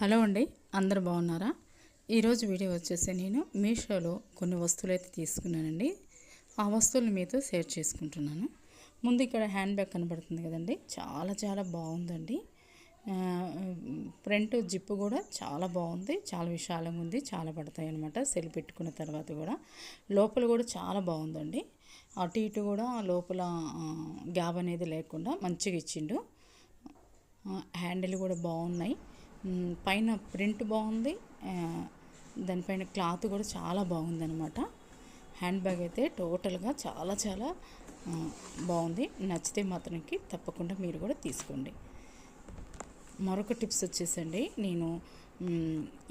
Hello అండి అందరు బాగున్నారా? ఈరోజు వీడియో వచ్చేసి నేను మీషోలో కొన్ని వస్తువులు అయితే తీసుకున్నానండి. ఆ వస్తువులు మీతో షేర్ చేసుకుంటున్నాను. ముందు ఇక్కడ హ్యాండ్ బ్యాగ్ కనబడుతుంది కదండి చాలా చాలా బాగుందండి. ఫ్రంట్ జిప్పు కూడా చాలా బాగుంది చాలా విశాలంగా ఉంది చాలా పడతాయి అనమాట సెల్ పెట్టుకున్న తర్వాత కూడా. లోపల కూడా చాలా బాగుందండి. అటు ఇటు కూడా లోపల గ్యాప్ అనేది లేకుండా మంచిగా ఇచ్చిండు. హ్యాండిల్ కూడా బాగున్నాయి. పైన ప్రింట్ బాగుంది. దానిపైన క్లాత్ కూడా చాలా బాగుందనమాట హ్యాండ్ బ్యాగ్ అయితే టోటల్గా చాలా చాలా బాగుంది. నచ్చితే మాత్రంకి తప్పకుండా మీరు కూడా తీసుకోండి. మరొక టిప్స్ వచ్చేసండి. నేను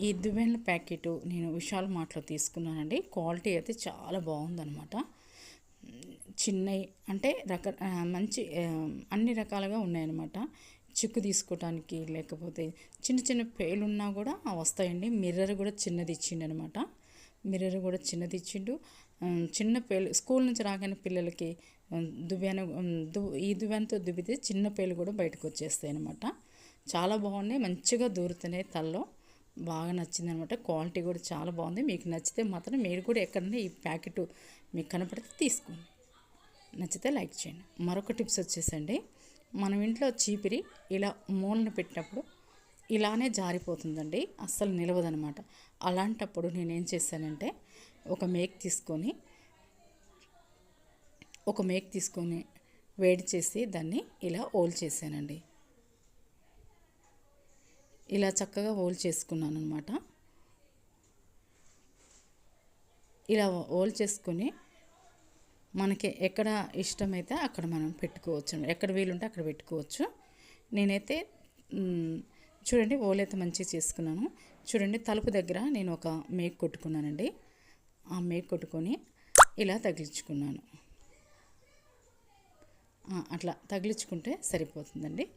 ఈ దువ్వెనల ప్యాకెట్ నేను విశాల్ మార్ట్లో తీసుకున్నానండి. క్వాలిటీ అయితే చాలా బాగుందనమాట చిన్నవి అంటే రక మంచి అన్ని రకాలుగా ఉన్నాయన్నమాట. చిక్కు తీసుకోవటానికి లేకపోతే చిన్న చిన్న పేలున్నా కూడా వస్తాయండి. మిర్రర్ కూడా చిన్నది ఇచ్చిండు అనమాట మిర్రర్ కూడా చిన్నది ఇచ్చిండు. చిన్న పేలు స్కూల్ నుంచి రాగానే పిల్లలకి దువ్యాన దు ఈ దువ్యానతో దువ్వితే చిన్న పేలు కూడా బయటకు వచ్చేస్తాయి అనమాట చాలా బాగున్నాయి. మంచిగా దూరుతున్నాయి తల్లో. బాగా నచ్చింది అనమాట క్వాలిటీ కూడా చాలా బాగుంది. మీకు నచ్చితే మాత్రం మీరు కూడా ఎక్కడన్నా ఈ ప్యాకెట్ మీకు కనపడితే తీసుకోండి. నచ్చితే లైక్ చేయండి. మరొక టిప్స్ వచ్చేసండి. మనం ఇంట్లో చీపిరి ఇలా మూలను పెట్టినప్పుడు ఇలానే జారిపోతుందండి. అస్సలు నిలవదనమాట. అలాంటప్పుడు నేనేం చేశానంటే ఒక మేక్ తీసుకొని ఒక మేక్ తీసుకొని వేడి చేసి దాన్ని ఇలా ఓల్ చేశానండి. ఇలా చక్కగా ఓల్ చేసుకున్నాను అనమాట ఇలా ఓల్ చేసుకొని మనకి ఎక్కడ ఇష్టమైతే అక్కడ మనం పెట్టుకోవచ్చు. ఎక్కడ వీలుంటే అక్కడ పెట్టుకోవచ్చు. నేనైతే చూడండి ఓలైతే మంచిగా చేసుకున్నాను. చూడండి తలుపు దగ్గర నేను ఒక మేక్ కొట్టుకున్నానండి. ఆ మేక్ కొట్టుకొని ఇలా తగిలించుకున్నాను. అట్లా తగిలించుకుంటే సరిపోతుందండి.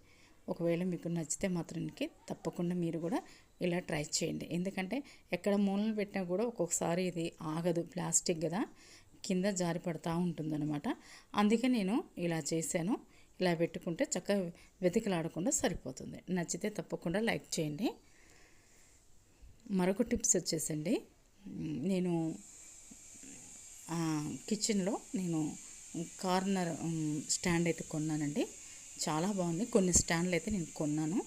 ఒకవేళ మీకు నచ్చితే మాత్రానికి తప్పకుండా మీరు కూడా ఇలా ట్రై చేయండి. ఎందుకంటే ఎక్కడ మూలలు పెట్టినా కూడా ఒక్కొక్కసారి ఇది ఆగదు ప్లాస్టిక్ కదా. కింద జారి పడుతూ ఉంటుందన్నమాట. అందుకే నేను ఇలా చేశాను. ఇలా పెట్టుకుంటే చక్కగా వెతికలాడకుండా సరిపోతుంది. నచ్చితే తప్పకుండా లైక్ చేయండి. మరొక టిప్స్ వచ్చేసండి. నేను కిచెన్లో నేను కార్నర్ స్టాండ్ అయితే కొన్నానండి. చాలా బాగుంది. కొన్ని స్టాండ్లు అయితే నేను కొన్నాను.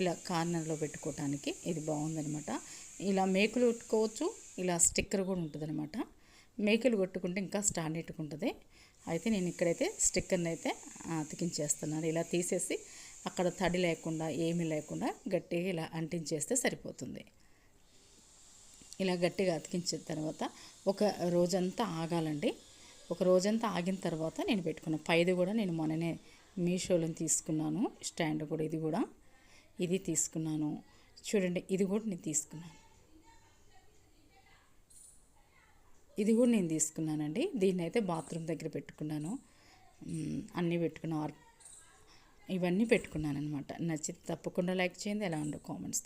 ఇలా కార్నర్లో పెట్టుకోవటానికి ఇది బాగుందనమాట ఇలా మేకులు పెట్టుకోవచ్చు. ఇలా స్టిక్కర్ కూడా ఉంటుందన్నమాట. మేకలు కొట్టుకుంటే ఇంకా స్టాండ్ ఇట్టుకుంటుంది అయితే నేను ఇక్కడైతే స్టిక్కర్ని అయితే అతికించేస్తున్నాను. ఇలా తీసేసి అక్కడ తడి లేకుండా ఏమీ లేకుండా గట్టిగా ఇలా అంటించేస్తే సరిపోతుంది. ఇలా గట్టిగా అతికించిన తర్వాత ఒక రోజంతా ఆగాలండి. ఒక రోజంతా ఆగిన తర్వాత నేను పెట్టుకున్న పైది కూడా నేను మొన్ననే మీషోలో తీసుకున్నాను. స్టాండ్ కూడా ఇది కూడా. ఇది తీసుకున్నాను. చూడండి ఇది కూడా నేను తీసుకున్నాను. ఇది కూడా నేను తీసుకున్నానండి. దీన్ని అయితే బాత్రూమ్ దగ్గర పెట్టుకున్నాను. అన్నీ పెట్టుకున్నాను ఇవన్నీ పెట్టుకున్నాను అనమాట నచ్చితే తప్పకుండా లైక్ చేయండి ఎలా ఉండవు కామెంట్స్